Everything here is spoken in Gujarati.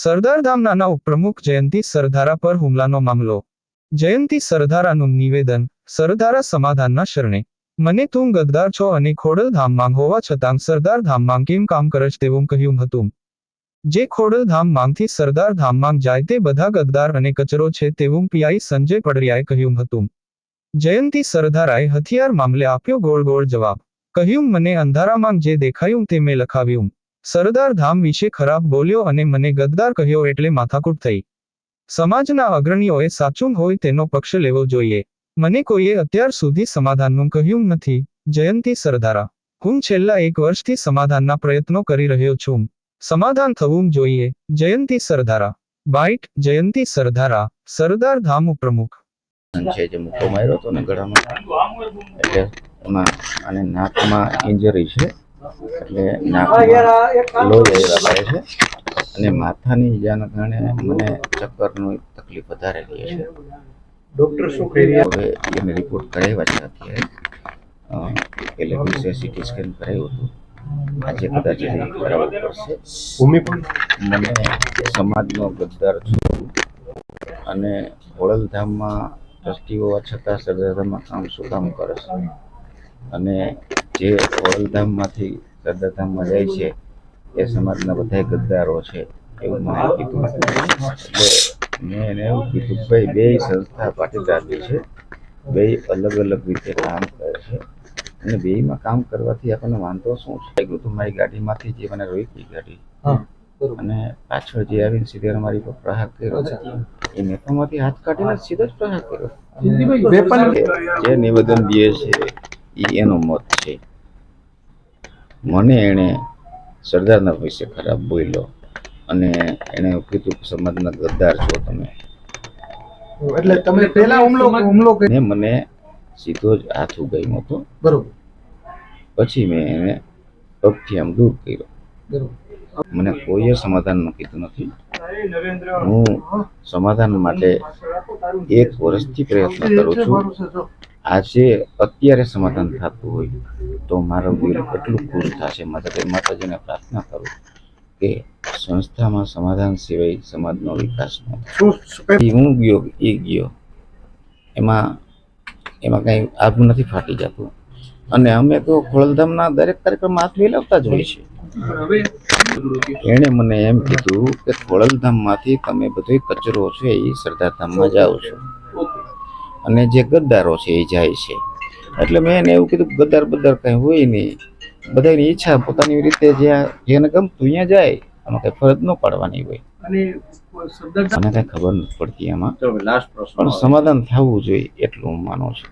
સરદારધામના ઉપપ્રમુખ જયંતિ સરધારા પર હુમલાનો મામલો. જયંતિ સરધારાનું નિવેદન સરધારા સમાધાનના શરણે. મને તું ગદ્દાર છો અને ખોડલધામમાં હોવા છતાં સરદારધામમાં કેમ કામ કરશ તેવું કહ્યું હતું. જે ખોડલધામમાંથી સરદારધામમાં જાય તે બધા ગદ્દાર અને કચરો છે તેવું પીઆઈ સંજય પડરિયાએ કહ્યું હતું. જયંતિ સરધારાએ હથિયાર મામલે આપ્યો ગોળ ગોળ જવાબ. કહ્યું, મને અંધારામાં જે દેખાયું તે મેં લખાવ્યું. સરદાર ધામ વિશે ખરાબ બોલ્યો અને મને ગદ્દાર કહ્યો એટલે માથાકૂટ થઈ. સમાજના અગ્રણીઓએ સાચું હોય તેનો પક્ષ લેવો જોઈએ. મને કોઈએ અત્યાર સુધી સમાધાનનું કહ્યું નથી. જયંતિ સરદારા. હું છેલ્લા એક વર્ષથી સમાધાનના પ્રયત્નો કરી રહ્યો છું. સમાધાન થવું જોઈએ. જયંતિ સરદારા. બાઇટ, જયંતિ સરદારા. સરદાર ધામ પ્રમુખ છે નાકમાં ઇન્જરી છે. એટલે નાકમાં લોહી આવ્યા કરે છે. અને માથાની ઈજાના કારણે મને ચક્કરનું તકલીફ વધારે રહે છે. ડોક્ટર શું કહી રહ્યા? હવે એને રિપોર્ટ કરાવ્યા છે અત્યારે. એટલે દિવસે સિટી સ્કેન કરાવ્યું હતું. આજે કદાચ કરાવવું પડશે. ભૂમિ પણ? મને સમાજનો ગદ્દાર છું. અને હોળલધામમાં ટ્રસ્ટી હોવા છતાં સરદારધામમાં કામ શું કામ કરે છે. અને જે ખોડલધામમાંથી સરદારધામમાં જાય છે એ સમાજના બધા ગદ્દારો છે એવું મને કીધું. મેં એને એવું કીધું ભાઈ બે સંસ્થા પાટીદારની છે બે અલગ અલગ રીતે કામ કરે છે અને બેયમાં કામ કરવાથી આપણને વાંધો શું છે? તો મારી ગાડીમાંથી જે મને રોકી ગાડી. અને પાછળ જે આવીને સીધે મારી પર પ્રહાર કર્યો. એ નેતામાંથી હાથ કાઢીને સીધો જ પ્રહાર કર્યો. જે નિવેદન દે છે એ એનો મત છે. મને એણે સરદારના વિશે ખરાબ બોલ્યો અને એણે કીધું કે સમાજના ગદ્દાર છો તમે. એટલે તમે પહેલા હુમલો હુમલો કરીને મને સીધો જ હાથ ઉગામ્યો હતો. બરોબર. પછી મેં એને પગથી આમ દૂર કર્યો. બરોબર. મને કોઈએ સમાધાન કીધું નથી. હું સમાધાન માટે એક વર્ષથી પ્રયત્ન કરું છું. આજે અત્યારે સમાધાન થતું હોય તો મારું દિલ એટલું ખુશ થશે. માતા માતાજીને પ્રાર્થના કરું કે સંસ્થામાં સમાધાન સિવાય સમાજનો વિકાસ ન હું ગયો એ ગયો. એમાં એમાં કંઈ આગું નથી ફાટી જતું. અને અમે તો ખોળધામના દરેક કાર્યક્રમમાં હાથ મિલાવતા જ હોય છે. એણે મને એમ કીધું કે ખોળલધામમાંથી તમે બધો કચરો છે એ સરદારધામમાં જાઓ છો. અને જે ગદ્દારો છે એ જાય છે. એટલે મેં એને એવું કીધું ગદ્દાર બદ્દાર કંઈ હોય નહીં. બધાની ઈચ્છા પોતાની રીતે જ્યાં જેને ગમતું અહીંયા જાય આમાં કંઈ ફરજ ન પાડવાની હોય. મને કઈ ખબર નથી પડતી એમાં લાસ્ટ પણ સમાધાન થવું જોઈએ એટલું હું માનું છું.